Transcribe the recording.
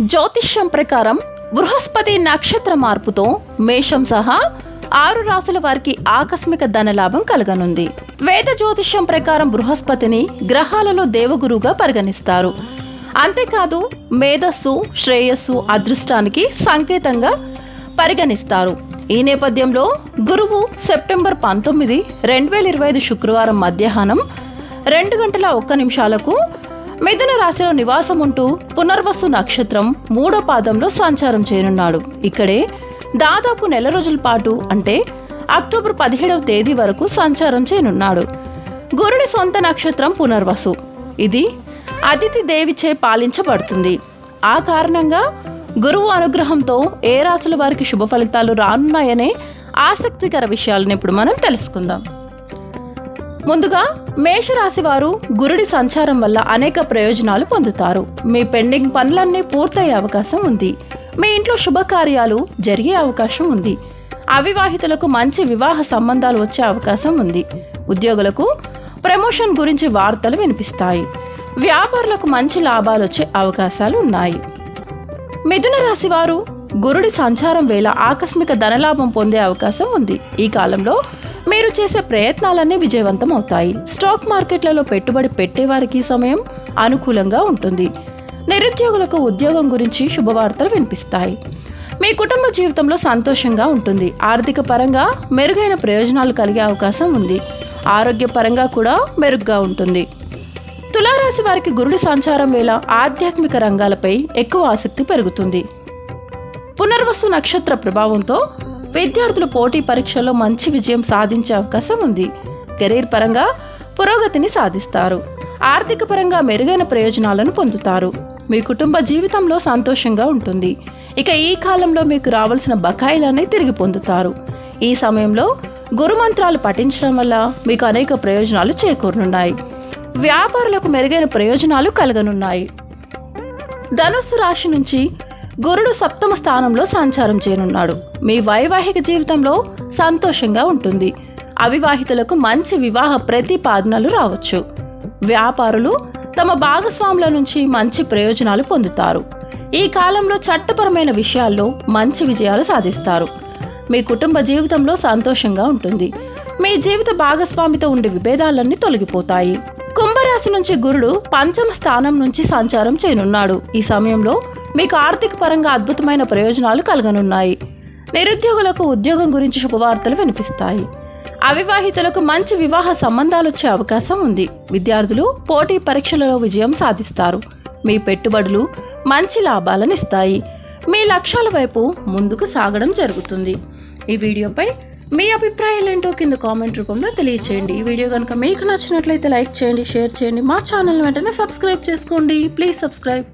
జ్యోతిష్యం ప్రకారం బృహస్పతి నక్షత్ర మార్పుతో మేషం సహా ఆరు రాసుల వారికి ఆకస్మిక ధనలాభం కలగనుంది. వేద జ్యోతిష్యం ప్రకారం బృహస్పతిని గ్రహాలలో దేవగురుగా పరిగణిస్తారు. అంతేకాదు మేధస్సు శ్రేయస్సు అదృష్టానికి సంకేతంగా పరిగణిస్తారు. ఈ నేపథ్యంలో గురువు సెప్టెంబర్ పంతొమ్మిది రెండు వేల ఇరవై ఐదు శుక్రవారం మధ్యాహ్నం రెండు గంటల ఒక్క నిమిషాలకు మిథున రాశిలో నివాసం ఉంటూ పునర్వసు నక్షత్రం మూడో పాదంలో సంచారం చేయనున్నాడు. ఇక్కడే దాదాపు నెల రోజుల పాటు అంటే అక్టోబర్ పదిహేడవ తేదీ వరకు సంచారం చేయనున్నాడు. గురుడి సొంత నక్షత్రం పునర్వసు. ఇది అతిథి దేవిచే పాలించబడుతుంది. ఆ కారణంగా గురువు అనుగ్రహంతో ఏ రాశుల వారికి శుభ ఫలితాలు రానున్నాయనే ఆసక్తికర విషయాలను ఇప్పుడు మనం తెలుసుకుందాం. ముందుగా మేషరాశి వారు గురుడి సంచారం వల్ల అనేక ప్రయోజనాలు పొందుతారు. మీ పెండింగ్ పనులన్నీ పూర్తయ్యే అవకాశం ఉంది. మీ ఇంట్లో శుభకార్యాలు జరిగే అవకాశం ఉంది. అవివాహితులకు మంచి వివాహ సంబంధాలు వచ్చే అవకాశం ఉంది. ఉద్యోగులకు ప్రమోషన్ గురించి వార్తలు వినిపిస్తాయి. వ్యాపారులకు మంచి లాభాలు వచ్చే అవకాశాలు ఉన్నాయి. మిథున రాశి వారు గురుడి సంచారం వేళ ఆకస్మిక ధనలాభం పొందే అవకాశం ఉంది. ఈ కాలంలో మీరు చేసే ప్రయత్నాలన్నీ విజయవంతం అవుతాయి స్టాక్ మార్కెట్లలో పెట్టుబడి పెట్టేవారికి సమయం అనుకూలంగా ఉంటుంది. నిరుద్యోగులకు ఉద్యోగం గురించి శుభవార్తలు వినిపిస్తాయి. మీ కుటుంబ జీవితంలో సంతోషంగా ఉంటుంది. ఆర్థిక పరంగా మెరుగైన ప్రయోజనాలు కలిగే అవకాశం ఉంది. ఆరోగ్యపరంగా కూడా మెరుగ్గా ఉంటుంది. తులారాశి వారికి గురుడి సంచారం వేళ ఆధ్యాత్మిక రంగాలపై ఎక్కువ ఆసక్తి పెరుగుతుంది. పునర్వసు నక్షత్ర ప్రభావంతో విద్యార్థులు పోటీ పరీక్షల్లో మంచి విజయం సాధించే అవకాశం ఉంది. కెరీర్ పరంగా పురోగతిని సాధిస్తారు. ఆర్థిక పరంగా మెరుగైన ప్రయోజనాలను పొందుతారు. మీ కుటుంబ జీవితంలో సంతోషంగా ఉంటుంది. ఇక ఈ కాలంలో మీకు రావాల్సిన బకాయిలన్నీ తిరిగి పొందుతారు. ఈ సమయంలో గురుమంత్రాలు పఠించడం వల్ల మీకు అనేక ప్రయోజనాలు చేకూరనున్నాయి. వ్యాపారులకు మెరుగైన ప్రయోజనాలు కలగనున్నాయి. ధనుస్సు రాశి నుంచి గురుడు సప్తమ స్థానంలో సంచారం చేయనున్నాడు. మీ వైవాహిక జీవితంలో సంతోషంగా ఉంటుంది. అవివాహితులకు మంచి వివాహ ప్రతిపాదనలు రావచ్చు. వ్యాపారులు తమ భాగస్వాముల నుంచి మంచి ప్రయోజనాలు పొందుతారు. ఈ కాలంలో చట్టపరమైన విషయాల్లో మంచి విజయాలు సాధిస్తారు. మీ కుటుంబ జీవితంలో సంతోషంగా ఉంటుంది. మీ జీవిత భాగస్వామితో ఉండే విభేదాలన్నీ తొలగిపోతాయి. కుంభరాశి నుంచి గురుడు పంచమ స్థానం నుంచి సంచారం చేయనున్నాడు. ఈ సమయంలో మీకు ఆర్థిక పరంగా అద్భుతమైన ప్రయోజనాలు కలగనున్నాయి. నిరుద్యోగులకు ఉద్యోగం గురించి శుభవార్తలు వినిపిస్తాయి. అవివాహితులకు మంచి వివాహ సంబంధాలు వచ్చే అవకాశం ఉంది. విద్యార్థులు పోటీ పరీక్షలలో విజయం సాధిస్తారు. మీ పెట్టుబడులు మంచి లాభాలను ఇస్తాయి. మీ లక్ష్యాల వైపు ముందుకు సాగడం జరుగుతుంది. ఈ వీడియోపై మీ అభిప్రాయాలు ఏంటో కింద కామెంట్ రూపంలో తెలియచేయండి. ఈ వీడియో కనుక మీకు నచ్చినట్లయితే లైక్ చేయండి షేర్ చేయండి. మా ఛానల్ వెంటనే సబ్స్క్రైబ్ చేసుకోండి. Please subscribe.